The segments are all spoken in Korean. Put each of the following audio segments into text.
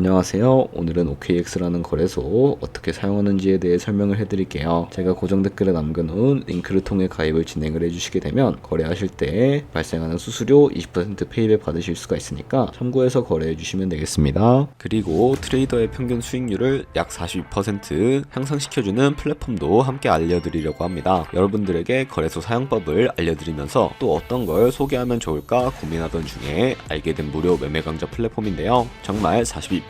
안녕하세요. 오늘은 OKX라는 거래소 어떻게 사용하는지에 대해 설명을 해드릴게요. 제가 고정 댓글에 남겨놓은 링크를 통해 가입을 진행을 해주시게 되면 거래하실 때 발생하는 수수료 20% 페이백 받으실 수가 있으니까 참고해서 거래해 주시면 되겠습니다. 그리고 트레이더의 평균 수익률을 약 42% 향상시켜주는 플랫폼도 함께 알려드리려고 합니다. 여러분들에게 거래소 사용법을 알려드리면서 또 어떤 걸 소개하면 좋을까 고민하던 중에 알게 된 무료 매매 강좌 플랫폼인데요. 정말 42%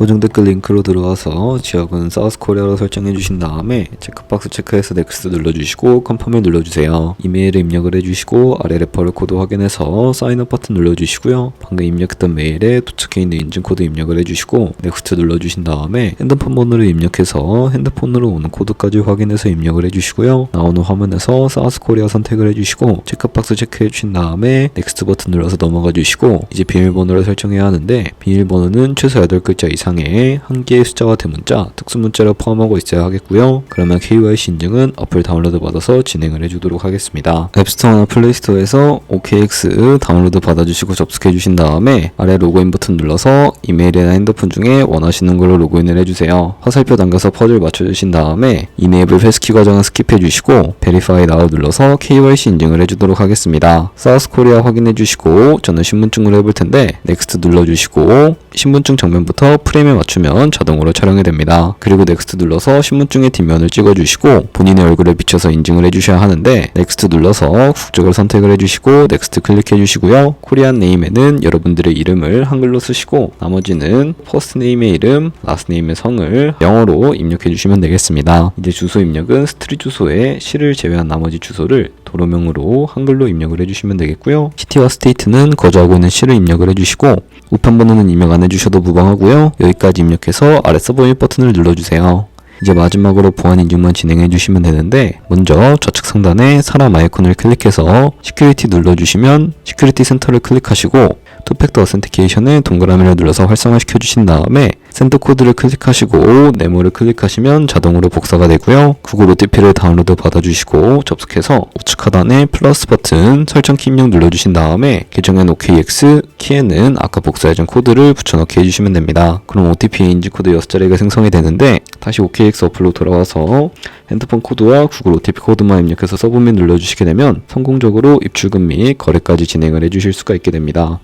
고정 댓글 링크로 들어와서 지역은 사우스 코리아로 설정해 주신 다음에 체크박스 체크해서 넥스트 눌러주시고 컨펌을 눌러주세요. 이메일을 입력을 해주시고 아래 레퍼럴 코드 확인해서 사인업 버튼 눌러주시고요. 방금 입력했던 메일에 도착해 있는 인증 코드 입력을 해주시고 넥스트 눌러주신 다음에 핸드폰 번호를 입력해서 핸드폰으로 오는 코드까지 확인해서 입력을 해주시고요. 나오는 화면에서 사우스 코리아 선택을 해주시고 체크박스 체크해 주신 다음에 넥스트 버튼 눌러서 넘어가 주시고 이제 비밀번호를 설정해야 하는데 비밀번호는 최소 8글자 이상 의 한 개의 숫자와 대문자, 특수문자를 포함하고 있어야 하겠고요. 그러면 KYC 인증은 어플 다운로드 받아서 진행을 해주도록 하겠습니다. 앱스토어나 플레이스토어에서 OKX 다운로드 받아주시고 접속해 주신 다음에 아래 로그인 버튼 눌러서 이메일이나 핸드폰 중에 원하시는 걸로 로그인을 해주세요. 화살표 당겨서 퍼즐 맞춰주신 다음에 이네이블 패스키 과정은 스킵해 주시고 베리파이 나우 눌러서 KYC 인증을 해주도록 하겠습니다. 사우스 코리아 확인해 주시고 저는 신분증으로 해볼 텐데 넥스트 눌러주시고 신분증 정면부터 프레임 에 맞추면 자동으로 촬영이 됩니다. 그리고 넥스트 눌러서 신분증의 뒷면을 찍어주시고 본인의 얼굴을 비춰서 인증을 해주셔야 하는데 넥스트 눌러서 국적을 선택을 해주시고 넥스트 클릭해 주시고요. 코리안 네임에는 여러분들의 이름을 한글로 쓰시고 나머지는 퍼스트 네임의 이름, 라스트 네임의 성을 영어로 입력해 주시면 되겠습니다. 이제 주소 입력은 스트릿 주소에 시를 제외한 나머지 주소를 도로명으로 한글로 입력을 해주시면 되겠고요. 시티와 스테이트는 거주하고 있는 시를 입력을 해주시고 우편 번호는 입력 안 해주셔도 무방하고요. 여기까지 입력해서 아래 서브밋 버튼을 눌러주세요. 이제 마지막으로 보안 인증만 진행해 주시면 되는데 먼저 좌측 상단에 사람 아이콘을 클릭해서 시큐리티 눌러주시면 시큐리티 센터를 클릭하시고 투팩터 어센티케이션을 동그라미를 눌러서 활성화시켜 주신 다음에 샌드 코드를 클릭하시고 네모를 클릭하시면 자동으로 복사가 되고요. 구글 OTP를 다운로드 받아주시고 접속해서 우측 하단에 플러스 버튼 설정 키 입력 눌러주신 다음에 계정엔 OKX 키에는 아까 복사해준 코드를 붙여넣기 해주시면 됩니다. 그럼 OTP 인지 코드 6자리가 생성이 되는데 다시 OKX 어플로 돌아와서 핸드폰 코드와 구글 OTP 코드만 입력해서 서브밋 눌러주시게 되면 성공적으로 입출금 및 거래까지 진행을 해주실 수가 있게 됩니다.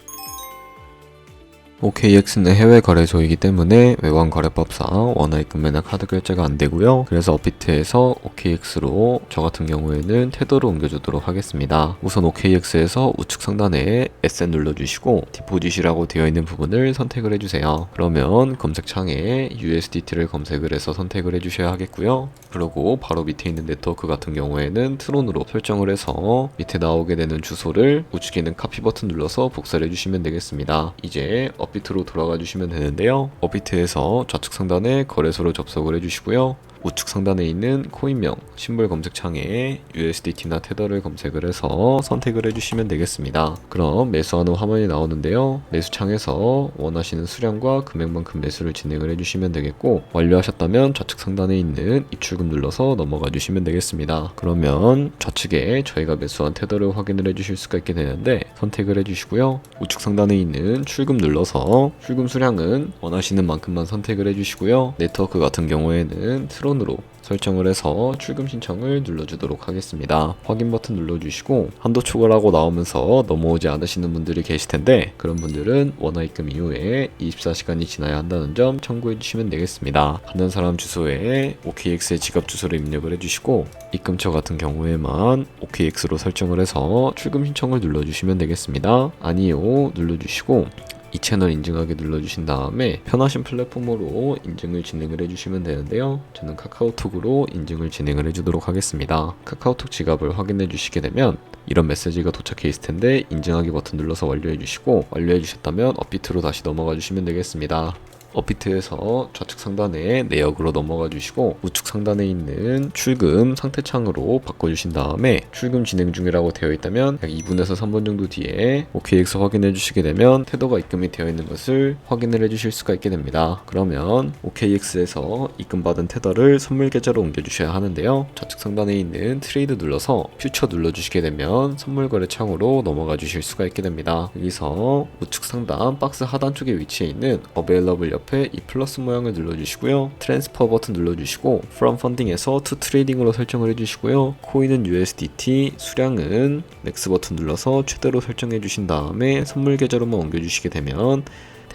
OKX는 해외 거래소이기 때문에 외환 거래법상 원화 입금 매나 카드 결제가 안 되고요. 그래서 업비트에서 OKX로 저 같은 경우에는 테더로 옮겨주도록 하겠습니다. 우선 OKX에서 우측 상단에 SN 눌러주시고 디포짓이라고 되어 있는 부분을 선택을 해주세요. 그러면 검색창에 USDT를 검색을 해서 선택을 해주셔야 하겠고요. 그리고 바로 밑에 있는 네트워크 같은 경우에는 트론으로 설정을 해서 밑에 나오게 되는 주소를 우측에 있는 카피 버튼 눌러서 복사를 해주시면 되겠습니다. 이제 업비트로 돌아가 주시면 되는데요. 업비트에서 좌측 상단에 거래소로 접속을 해주시고요. 우측 상단에 있는 코인명 심볼 검색 창에 USDT나 테더를 검색을 해서 선택을 해주시면 되겠습니다. 그럼 매수하는 화면이 나오는데요. 매수 창에서 원하시는 수량과 금액만큼 매수를 진행을 해주시면 되겠고 완료하셨다면 좌측 상단에 있는 입출금 눌러서 넘어가 주시면 되겠습니다. 그러면 좌측에 저희가 매수한 테더를 확인을 해주실 수가 있게 되는데 선택을 해주시고요. 우측 상단에 있는 출금 눌러서 출금 수량은 원하시는 만큼만 선택을 해주시고요. 네트워크 같은 경우에는 트론 으로 설정을 해서 출금 신청을 눌러주도록 하겠습니다. 확인 버튼 눌러주시고 한도 초과라고 나오면서 넘어오지 않으시는 분들이 계실 텐데 그런 분들은 원화 입금 이후에 24시간이 지나야 한다는 점 참고해 주시면 되겠습니다. 가는 사람 주소에 OKX의 지갑 주소를 입력을 해주시고 입금처 같은 경우에만 OKX로 설정을 해서 출금 신청을 눌러주시면 되겠습니다. 아니요 눌러주시고 이 채널 인증하기 눌러주신 다음에 편하신 플랫폼으로 인증을 진행을 해주시면 되는데요. 저는 카카오톡으로 인증을 진행을 해주도록 하겠습니다. 카카오톡 지갑을 확인해 주시게 되면 이런 메시지가 도착해 있을 텐데 인증하기 버튼 눌러서 완료해 주시고 완료해 주셨다면 업비트로 다시 넘어가 주시면 되겠습니다. 업비트에서 좌측 상단에 내역으로 넘어가 주시고 우측 상단에 있는 출금 상태 창으로 바꿔주신 다음에 출금 진행 중이라고 되어 있다면 약 2분에서 3분 정도 뒤에 OKX 확인해 주시게 되면 태도가 입금이 되어 있는 것을 확인을 해 주실 수가 있게 됩니다. 그러면 OKX에서 입금받은 테더를 선물 계좌로 옮겨 주셔야 하는데요. 좌측 상단에 있는 트레이드 눌러서 퓨처 눌러 주시게 되면 선물 거래 창으로 넘어가 주실 수가 있게 됩니다. 여기서 우측 상단 박스 하단 쪽에 위치해 있는 Available 옆에 이 플러스 모양을 눌러 주시고요. 트랜스퍼 버튼 눌러 주시고 From Funding에서 To Trading으로 설정을 해 주시고요. 코인은 USDT, 수량은 넥스 버튼 눌러서 최대로 설정해 주신 다음에 선물 계좌로만 옮겨 주시게 되면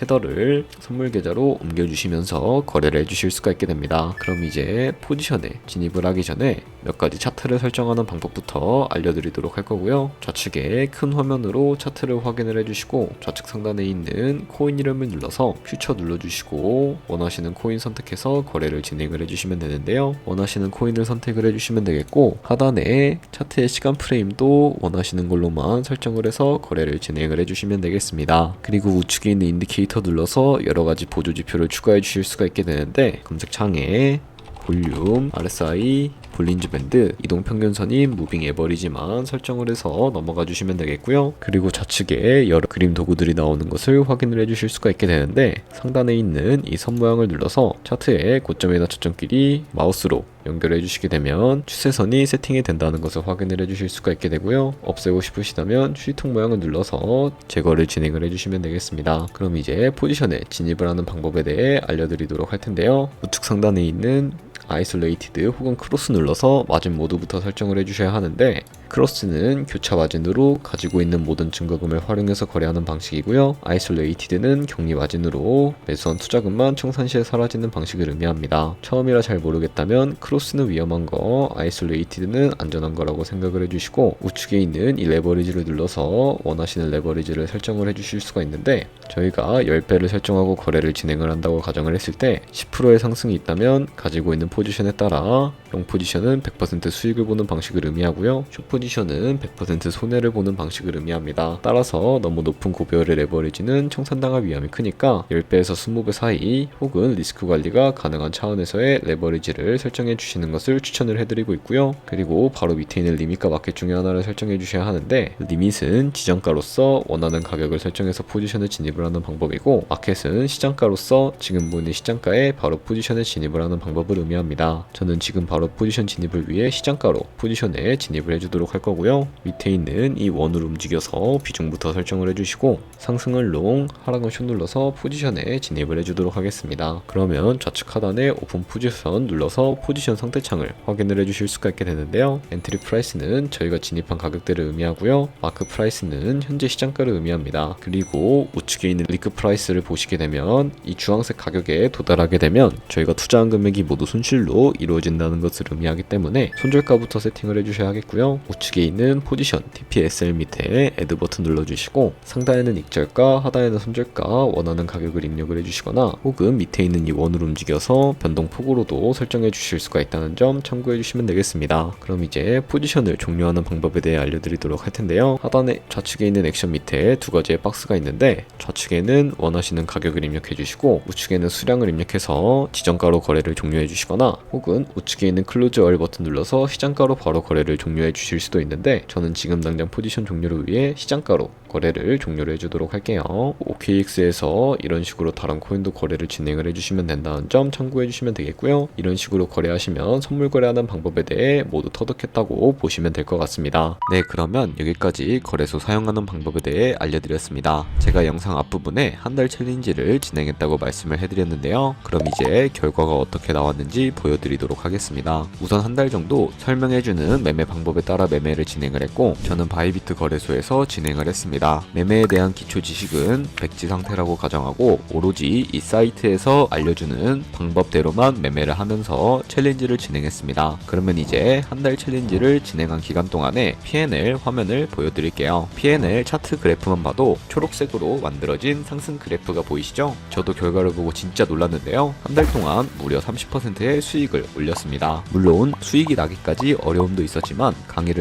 테더를 선물 계좌로 옮겨주시면서 거래를 해주실 수가 있게 됩니다. 그럼 이제 포지션에 진입을 하기 전에 몇 가지 차트를 설정하는 방법부터 알려드리도록 할 거고요. 좌측에 큰 화면으로 차트를 확인을 해주시고 좌측 상단에 있는 코인 이름을 눌러서 퓨처 눌러주시고 원하시는 코인 선택해서 거래를 진행을 해주시면 되는데요. 원하시는 코인을 선택을 해주시면 되겠고 하단에 차트의 시간 프레임도 원하시는 걸로만 설정을 해서 거래를 진행을 해주시면 되겠습니다. 그리고 우측에 있는 인디케이터 눌러서 여러 가지 보조 지표를 추가해 주실 수가 있게 되는데 검색창에 볼륨, RSI, 볼린즈 밴드, 이동 평균선인 무빙 에버리지만 설정을 해서 넘어가 주시면 되겠고요. 그리고 좌측에 여러 그림 도구들이 나오는 것을 확인을 해 주실 수가 있게 되는데 상단에 있는 이 선 모양을 눌러서 차트의 고점이나 저점끼리 마우스로 연결해 주시게 되면 추세선이 세팅이 된다는 것을 확인을 해 주실 수가 있게 되고요. 없애고 싶으시다면 추리통 모양을 눌러서 제거를 진행을 해 주시면 되겠습니다. 그럼 이제 포지션에 진입을 하는 방법에 대해 알려드리도록 할 텐데요. 우측 상단에 있는 아이솔레이티드 혹은 크로스 눌러서 마진 모드부터 설정을 해주셔야 하는데 크로스는 교차 마진으로 가지고 있는 모든 증거금을 활용해서 거래하는 방식이고요. 아이솔레이티드는 격리 마진으로 매수한 투자금만 청산 시에 사라지는 방식을 의미합니다. 처음이라 잘 모르겠다면 크로스는 위험한 거, 아이솔레이티드는 안전한 거라고 생각을 해주시고 우측에 있는 이 레버리지를 눌러서 원하시는 레버리지를 설정을 해주실 수가 있는데 저희가 10배를 설정하고 거래를 진행을 한다고 가정을 했을 때 10%의 상승이 있다면 가지고 있는 포지션에 따라 long 포지션은 100% 수익을 보는 방식을 의미하고요. 숏포 지션은 100% 손해를 보는 방식을 의미합니다. 따라서 너무 높은 고배열의 레버리지는 청산당할 위험이 크니까 10배에서 20배 사이 혹은 리스크 관리가 가능한 차원에서의 레버리지를 설정해 주시는 것을 추천을 해드리고 있고요. 그리고 바로 밑에 있는 리밋과 마켓 중에 하나를 설정해 주셔야 하는데 리밋은 지정가로서 원하는 가격을 설정해서 포지션에 진입을 하는 방법이고 마켓은 시장가로서 지금 보이는 시장가에 바로 포지션에 진입을 하는 방법을 의미합니다. 저는 지금 바로 포지션 진입을 위해 시장가로 포지션에 진입을 해주도록 할 거고요. 밑에 있는 이 원으로 움직여서 비중부터 설정을 해주시고 상승을 롱, 하락은 숏 눌러서 포지션에 진입을 해주도록 하겠습니다. 그러면 좌측 하단에 오픈 포지션 눌러서 포지션 상태창을 확인을 해주실 수가 있게 되는데요. 엔트리 프라이스는 저희가 진입한 가격대를 의미하고요. 마크 프라이스는 현재 시장가를 의미합니다. 그리고 우측에 있는 리크 프라이스를 보시게 되면 이 주황색 가격에 도달하게 되면 저희가 투자한 금액이 모두 손실로 이루어진다는 것을 의미하기 때문에 손절가부터 세팅을 해주셔야 하겠고요. 우측에 있는 포지션 TPSL 밑에 애드 버튼 눌러주시고 상단에는 익절가, 하단에는 손절가 원하는 가격을 입력을 해주시거나 혹은 밑에 있는 이 원으로 움직여서 변동폭으로도 설정해 주실 수가 있다는 점 참고해 주시면 되겠습니다. 그럼 이제 포지션을 종료하는 방법에 대해 알려드리도록 할 텐데요. 하단에 좌측에 있는 액션 밑에 두 가지의 박스가 있는데 좌측에는 원하시는 가격을 입력해 주시고 우측에는 수량을 입력해서 지정가로 거래를 종료해 주시거나 혹은 우측에 있는 클로즈 얼 버튼 눌러서 시장가로 바로 거래를 종료해 주실 수도 있는데 저는 지금 당장 포지션 종료를 위해 시장가로 거래를 종료를 해주도록 할게요. OKX에서 이런 식으로 다른 코인도 거래를 진행을 해주시면 된다는 점 참고해 주시면 되겠고요. 이런 식으로 거래하시면 선물 거래하는 방법에 대해 모두 터득했다고 보시면 될 것 같습니다. 네, 그러면 여기까지 거래소 사용하는 방법에 대해 알려드렸습니다. 제가 영상 앞부분에 한 달 챌린지를 진행했다고 말씀을 해드렸는데요. 그럼 이제 결과가 어떻게 나왔는지 보여드리도록 하겠습니다. 우선 한 달 정도 설명해주는 매매 방법에 따라 매매를 진행을 했고 저는 바이비트 거래소에서 진행을 했습니다. 매매에 대한 기초 지식은 백지 상태라고 가정하고 오로지 이 사이트에서 알려주는 방법대로만 매매를 하면서 챌린지를 진행했습니다. 그러면 이제 한 달 챌린지를 진행한 기간 동안에 PNL 화면을 보여드릴게요. PNL 차트 그래프만 봐도 초록색으로 만들어진 상승 그래프가 보이시죠? 저도 결과를 보고 진짜 놀랐는데요. 한 달 동안 무려 30%의 수익을 올렸습니다. 물론 수익이 나기까지 어려움도 있었지만 강의를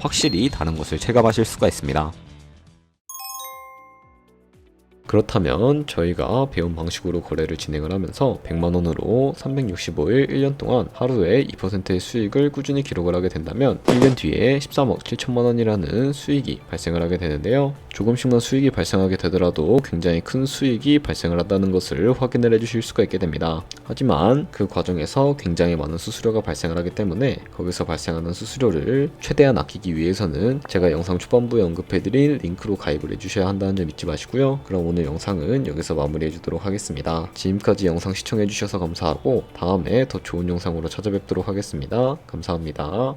확실히 다른 것을 체감하실 수가 있습니다. 그렇다면 저희가 배운 방식으로 거래를 진행을 하면서 100만 원으로 365일 1년 동안 하루에 2%의 수익을 꾸준히 기록을 하게 된다면 1년 뒤에 13억 7천만 원이라는 수익이 발생을 하게 되는데요. 조금씩만 수익이 발생하게 되더라도 굉장히 큰 수익이 발생을 한다는 것을 확인을 해주실 수가 있게 됩니다. 하지만 그 과정에서 굉장히 많은 수수료가 발생을 하기 때문에 거기서 발생하는 수수료를 최대한 아끼기 위해서는 제가 영상 초반부에 언급해드린 링크로 가입을 해주셔야 한다는 점 잊지 마시고요. 그럼 오늘 영상은 여기서 마무리해 주도록 하겠습니다. 지금까지 영상 시청해 주셔서 감사하고 다음에 더 좋은 영상으로 찾아뵙도록 하겠습니다. 감사합니다.